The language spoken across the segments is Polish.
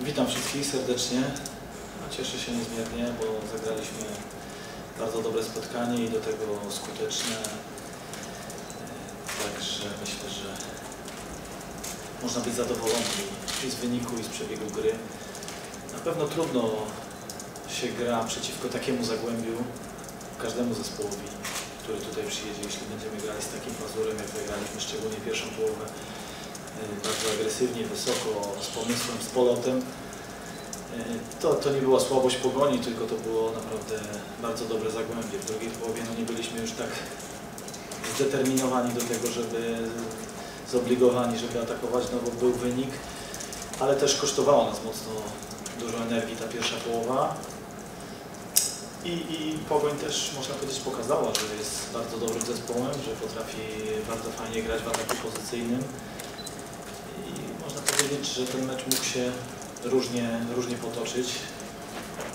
Witam wszystkich serdecznie. Cieszę się niezmiernie, bo zagraliśmy bardzo dobre spotkanie i do tego skuteczne. Także myślę, że można być zadowolony i z wyniku, i z przebiegu gry. Na pewno trudno się gra przeciwko takiemu zagłębiu, każdemu zespołowi, który tutaj przyjedzie, jeśli będziemy grali z takim pazurem, jak zagraliśmy szczególnie pierwszą połowę. Bardzo agresywnie, wysoko, z pomysłem, z polotem. E, To, to nie była słabość pogoni, tylko to było naprawdę bardzo dobre zagłębie. W drugiej połowie no, nie byliśmy już tak zdeterminowani do tego, żeby zobligowani, żeby atakować, no bo był wynik, ale też kosztowała nas mocno dużo energii ta pierwsza połowa. I, I Pogoń też, można powiedzieć, pokazała, że jest bardzo dobrym zespołem, że potrafi bardzo fajnie grać w ataku pozycyjnym. Powiedzieć, że ten mecz mógł się różnie, różnie potoczyć.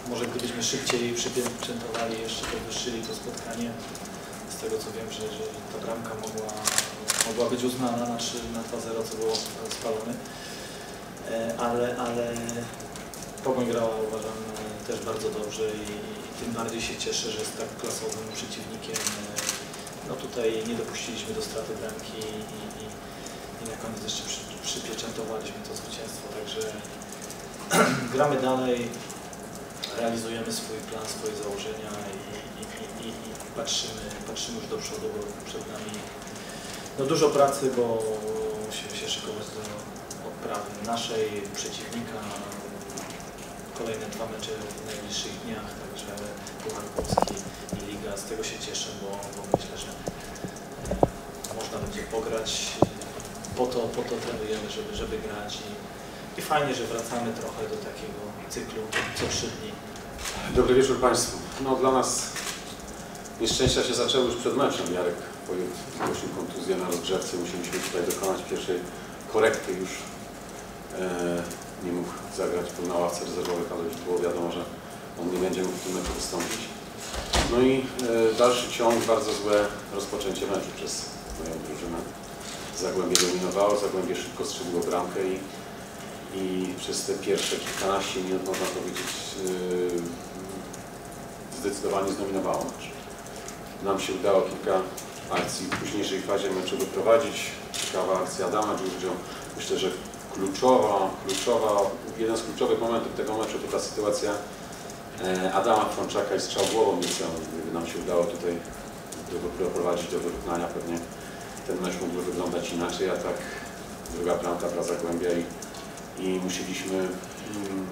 Może gdybyśmy szybciej przypiętowali, jeszcze podwyższyli to spotkanie, z tego co wiem, że, że ta bramka mogła, mogła być uznana na, 3, na 2-0, co było spalone. E, Ale, ale Pogoń grała uważam też bardzo dobrze i, i tym bardziej się cieszę, że jest tak klasowym przeciwnikiem. E, No tutaj nie dopuściliśmy do straty bramki i, i, i na koniec jeszcze przy, przypieczętowaliśmy to zwycięstwo, także gramy dalej, realizujemy swój plan, swoje założenia i, i, i, i, patrzymy, patrzymy już do przodu, bo przed nami no dużo pracy, bo musimy się szykować do odprawy naszej, przeciwnika, kolejne dwa mecze w najbliższych dniach, także Puchar Polski i Liga. Z tego się cieszę, bo, bo myślę, że e, można będzie pograć. Po to, po to trenujemy, żeby, żeby grać i, i fajnie, że wracamy trochę do takiego cyklu co trzy dni. Dobry wieczór Państwu. No dla nas nieszczęścia się zaczęły już przed meczem. Jarek zgłosił kontuzję na rozgrzewce. Musieliśmy tutaj dokonać pierwszej korekty już. E, nie mógł zagrać był na ławce rezerwowych, ale już było wiadomo, że on nie będzie mógł w tym meczu wystąpić. No i e, dalszy ciąg, bardzo złe rozpoczęcie meczu przez moją drużynę. Zagłębie dominowało, Zagłębie szybko strzeliło bramkę i, i przez te pierwsze kilkanaście minut, można powiedzieć, yy, zdecydowanie zdominowało mecz. Nam się udało kilka akcji w późniejszej fazie meczu wyprowadzić. Ciekawa akcja Adama Dziurdzio. Myślę, że kluczowa, kluczowa, jeden z kluczowych momentów tego meczu to ta sytuacja e, Adama Frączaka i strzał głową Nicją. Gdyby nam się udało tutaj do- doprowadzić do wyrównania, pewnie mecz mógłby wyglądać inaczej, a tak druga bramka dla Zagłębia i, i musieliśmy mm,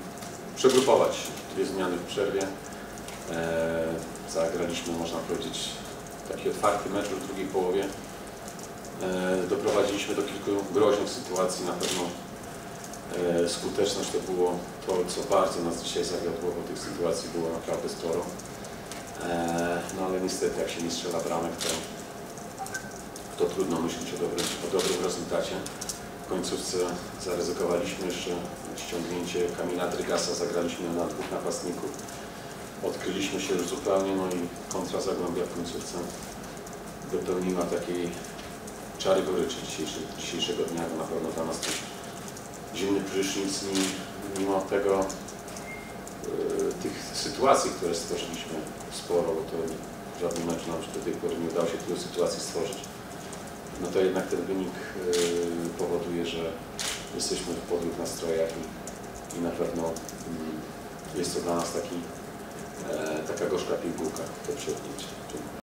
przegrupować dwie zmiany w przerwie. E, zagraliśmy, można powiedzieć, taki otwarty mecz w drugiej połowie. E, doprowadziliśmy do kilku groźnych sytuacji, na pewno e, skuteczność to było to, co bardzo nas dzisiaj zawiodło, bo tych sytuacji było naprawdę sporo. E, no ale niestety, jak się nie strzela bramek, to, to trudno myśleć o dobrym, o dobrym rezultacie. W końcówce zaryzykowaliśmy jeszcze ściągnięcie Kamila Drygasa, zagraliśmy na dwóch napastników. Odkryliśmy się już zupełnie, no i kontra Zagłębia w końcówce dopełniła takiej czary goryczy dzisiejszy, dzisiejszego dnia, bo na pewno dla nas też zimny prysznic mimo tego e, tych sytuacji, które stworzyliśmy sporo, bo to w żadnym meczu nam do tej pory nie udało się tylu sytuacji stworzyć, no to jednak ten wynik e, powoduje, że jesteśmy w podłych nastrojach i, i na pewno mm, jest to dla nas taki, e, taka gorzka pigułka do przepnięcia.